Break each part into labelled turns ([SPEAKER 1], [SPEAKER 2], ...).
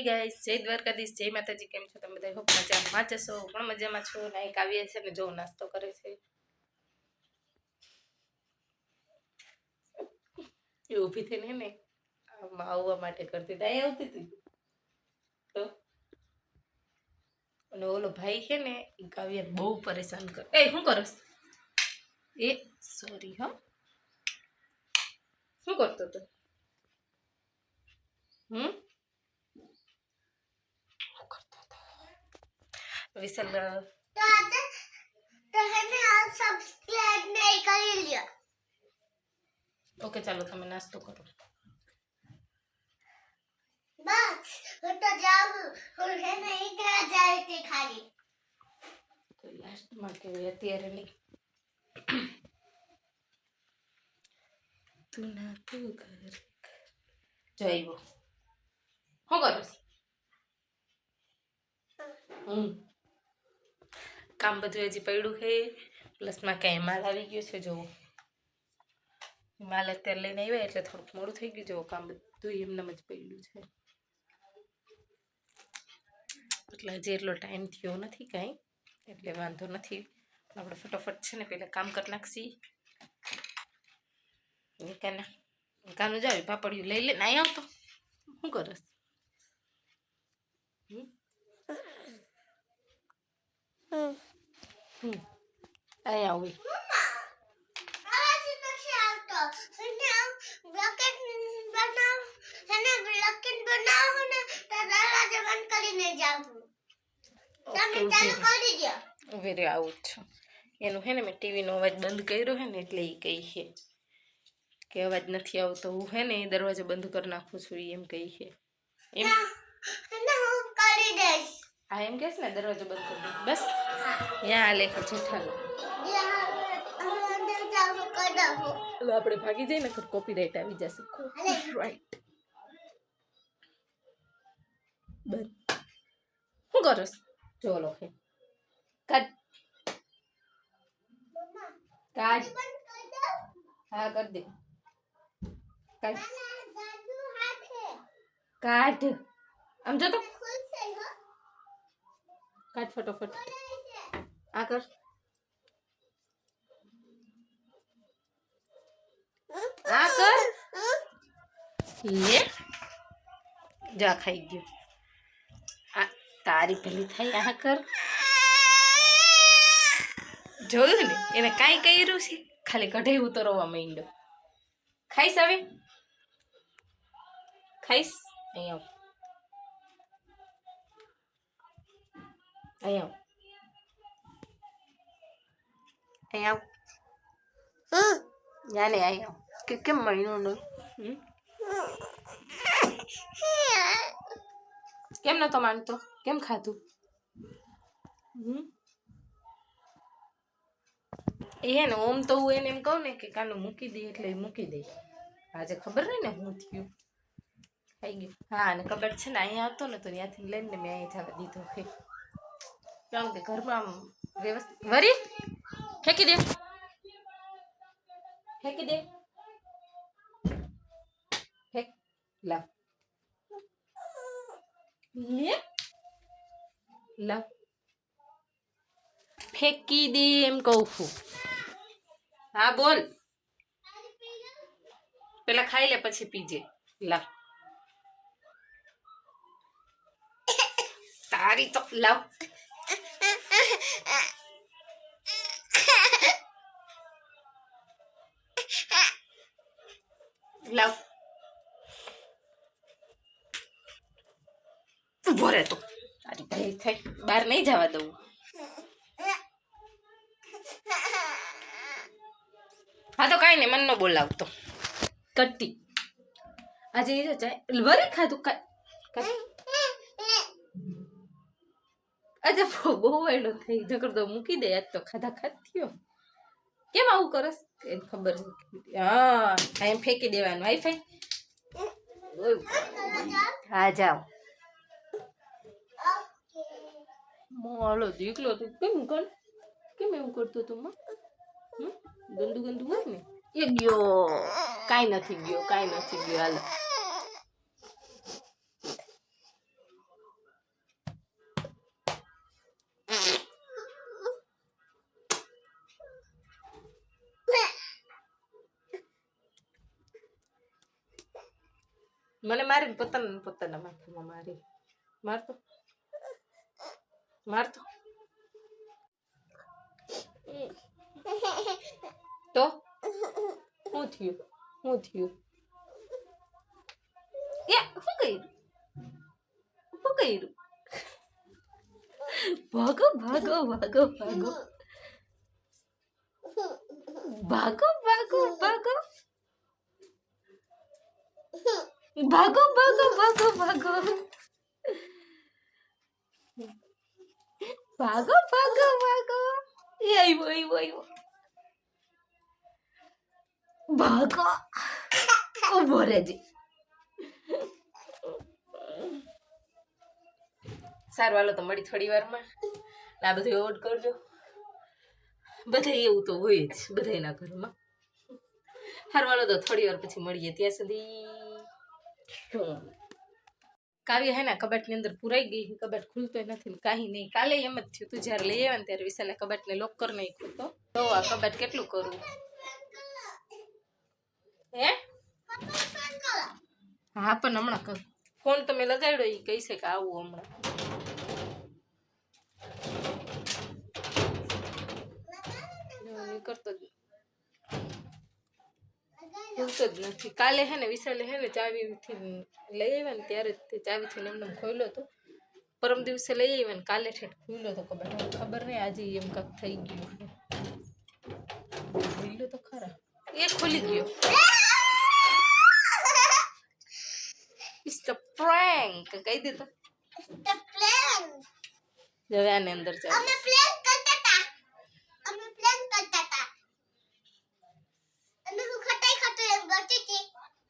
[SPEAKER 1] હે ગાઈસ જય દ્વારકાધીશ. જય માતાજી. કેમ છો તમે બધા? હોપ મજામાં જશો પણ મજામાં છો. નાઈક આવીએ છે ને જો નાસ્તો કરે છે. એ ઊભી થઈને ને આવવા માટે કરતી હતી. અહીંયા આવતી હતી. તો? અને ઓલો ભાઈ છે ને એ કાવ્યાને બહુ પરેશાન કરે. એ શું કરસ એ સોરી હા. શું કરતો હતો? હમ? विसल तो आज तो
[SPEAKER 2] हमें आज सब्सक्राइब नहीं कर लिया। ओके चलो तो
[SPEAKER 1] मैं नाश्तो करो. बस वो
[SPEAKER 2] तो जाओ और है ना एक नहीं जाए थे खाली। तो
[SPEAKER 1] लास्ट मार के लिए तैयार नहीं. तू ना तू कर. जय हो हो। हाँ। करो हम्म. કામ બધું હજી પડ્યું છે. પ્લસમાં ક્યાંય માલ આવી ગયો છે જુઓ માલ અત્યારે લઈને આવ્યા એટલે થોડુંક મોડું થઈ ગયું. જુઓ કામ બધું એમનેમ જ પડ્યું છે. એટલે હજી એટલો ટાઈમ થયો નથી કાંઈ. એટલે વાંધો નથી. આપણે ફટાફટ છે ને પહેલાં કામ કરી નાખશી. કાના કાનું જાવ પાપડિયું લઈ લે ના આવતો શું કરસ હમ? હમ અહીંયા આવી
[SPEAKER 2] આવાજ નથી આવતો અને બ્લોકેટ બનાવ અને બ્લોકેટ બનાવો ને તો દરવાજો બંધ કરીને જાઉં તમે ચાલુ કરી દો
[SPEAKER 1] ઊભી રહ્યો આવું છું. એનું હે ને મેં ટીવીનો અવાજ બંધ કર્યો હે ને એટલે એ કહી છે કે અવાજ નથી આવતો. હું હે ને એ દરવાજો બંધ કરી નાખું છું એમ કહી છે. એમ?
[SPEAKER 2] હું કરી દઈશ.
[SPEAKER 1] આ એમ કહેશ ને દરવાજો બંધ કરી દે બસ ત્યાં આ લેખ જેઠાલો
[SPEAKER 2] અંદર ચાલુ કરી દઉં
[SPEAKER 1] એટલે આપણે ભાગી જઈએ ને તો કોપીરાઇટ આવી જશે રાઈટ બંધ શું કરસ જો લો હે કાઢ કાઢ
[SPEAKER 2] બંધ કરી દઉં
[SPEAKER 1] હા કર દે કાઢ
[SPEAKER 2] અને જાદુ હાથે
[SPEAKER 1] કાઢ આમ જો તો
[SPEAKER 2] ખુલશે હો
[SPEAKER 1] કાઢ ફટોફટ. આ કર. આ કર. લે. જા ખાઈ ગયો. આ તારી પેલી થાય, આ કર. જોયું ને? એને કાંઈ કર્યું છે? ખાલી કઢાઈ ઉતરવા માંડ્યો. ખાઈશ હવે? ખાઈશ? અહીંયા આવ અહીંયા આવ અહીંયા આવ જાને અહીંયા આવ કે કેમ મહિનો નો કેમ નતો માનતો કેમ ખાધું હમ એ હે ને ઓમ તો હું એને એમ કહું ને કે કાનું મૂકી દે એટલે એ મૂકી દે આજે ખબર નહીં ને હું થયું ખાઈ ગયું હા અને કબાટ છે ને અહીંયા આવતો ને તો ત્યાંથી લઈને મેં અહીંયા જવા દીધો હે કારણ કે ઘરમાં આમ વ્યવસ્થિત વરી ફેંકી દે ફેંકી દે ફેંક લાવ લે લાવ ફેંકી દે એમ કહું છું હા બોલ પેલા ખાઈ લે પછી પીજે લાવ તારી તો લાવ લાવ ઊભો રહેતો. તારી ભાઈ થઈ. બહાર નહીં જવા દઉં. હા તો કાંઈ નહીં મન ન બોલાવતો. કટ્ટી. આજે એ જાય વરી ખાધું આજે બહુ બહુ થઈ નકર તો મૂકી દે, આજ તો ખાધા ખાધ થયો કેમ આવું કરસ? એને ખબર હા એમ ફેંકી દેવાનું. વાઈફાઈ હા, જાઓ. મોલો દીકલો તું કેમ કર? કેમ એવું કરતો તું? ગંદુ ગંદુ હોય ને? એ ગયો. કાંઈ નથી ગયો, કાંઈ નથી ગયો. હાલો. મને મારીને પોતાના પોતાના માથામાં મારી. મારતો. મારતો. તો? શું થયું? શું થયું? એ, શું કર્યું? શું કર્યું? ભાગો ભાગો ભાગો ભાગો. ભાગો ભાગો ભાગો. ભાગો ભાગો ભાગો ભાગો. ભાગો ભાગો ભાગો. એ આવ્યો આવ્યો આવ્યો ભાગો. ઊભો રહેજે. સારું, હાલો, તો મળી થોડી વારમાં. આ બધું એવોર્ડ કરજો. બધા એવું તો હોય જ બધાના ઘરમાં. સારું તો થોડી વાર પછી મળીએ. ત્યાં સુધી કાવ્ય હે ને કબાટની અંદર પુરાઈ ગઈ છે કબાટ ખુલતો નથી ને કાંઈ નહીં કાલે એમ જ થયું તું જ્યારે લઈ આવ્યા ને ત્યારે વિશાલે કબાટને લોક કરી નહીં ખુલતો તો આ કબાટ કેટલું કરું હે હા પણ હમણાં કર ફોન તમે લગાડ્યો એ કહી છે કે આવું હમણાં એવું એ કરતો જ ખુલતો જ નથી કાલે હે ને વિશાલે હે ને ચાવીથી લઈ આવ્યા ને ત્યારે જ તે ચાવીથી એમને એમ ખોલ્યો હતો પરમ દિવસે લઈ આવ્યા ને કાલે ઠેઠ ખુલ્યો તો કબાટ હવે ખબર નહીં આજે એમ કાંક થઈ ગયું છે ખુલ્યો તો ખરા એ ખુલી ગયો ઇટ્સ ધ પ્રેન્ક કહી દીધો
[SPEAKER 2] The plan.
[SPEAKER 1] હવે આની અંદર ચાલ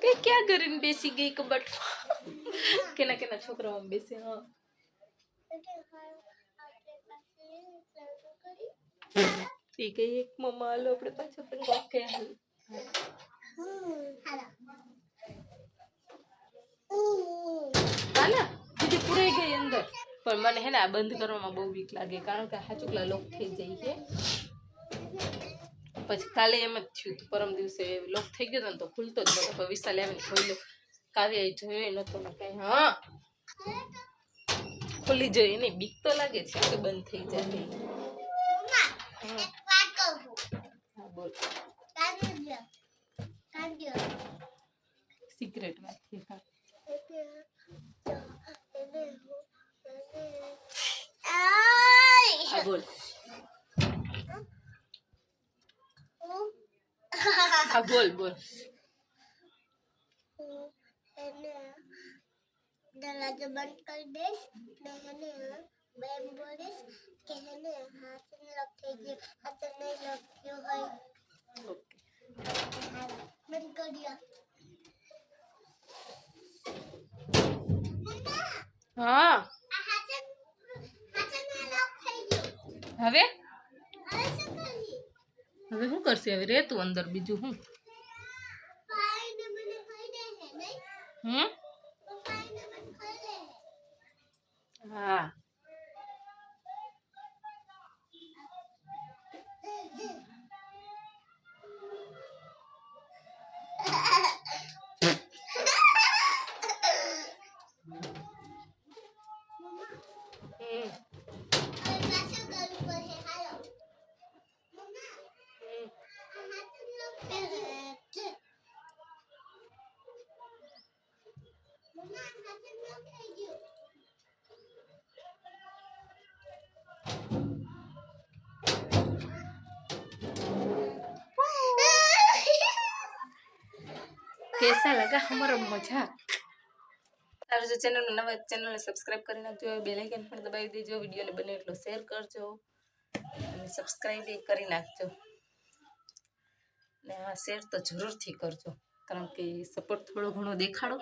[SPEAKER 1] કે ક્યાં કરીને બેસી ગઈ કબટ કેના કેના છોકરાઓ બેસે હા ઠીક છે એક મમ્મા હાલો આપણે પાછા પણ ઓકે હાલ હાલા દીદી પુરાઈ ગઈ અંદર પણ મને હે ને આ બંધ કરવામાં બહુ બીક લાગે કારણ કે હાચુકલા લોક થઈ જાય છે પછી કાલે એમ જ થયું હતું પરમ દિવસે લોક થઈ ગયો ને તો ખુલતો જ નતો પછી વિશાલ આવીને ખોલ્યો કાવ્ય જોયો નતો ને કઈ હા. ખુલી જોઈએ નહીં બીક તો લાગે છે કે બંધ થઈ જાય.
[SPEAKER 2] दरवाज़ा बंद कर दे मैंने बैम बोलिस कहने
[SPEAKER 1] हाथ
[SPEAKER 2] नहीं लगते कि
[SPEAKER 1] हाथ
[SPEAKER 2] नहीं लगती है। बंद कर दिया। हाँ।
[SPEAKER 1] હવે
[SPEAKER 2] હવે શું
[SPEAKER 1] કરશે હવે રહેતું અંદર બીજું શું
[SPEAKER 2] হুম
[SPEAKER 1] કેસા લગા હમારો મજાક તારે જો ચેનલ નવા ચેનલને સબસ્ક્રાઇબ કરી નાખજો બે લાઇકન પણ દબાવી દેજો, વિડીયોને બને એટલો શેર કરજો, અને સબસ્ક્રાઇબ કરી નાખજો. ને આ શેર તો જરૂરથી કરજો, કારણ કે સપોર્ટ થોડો ઘણો દેખાડો.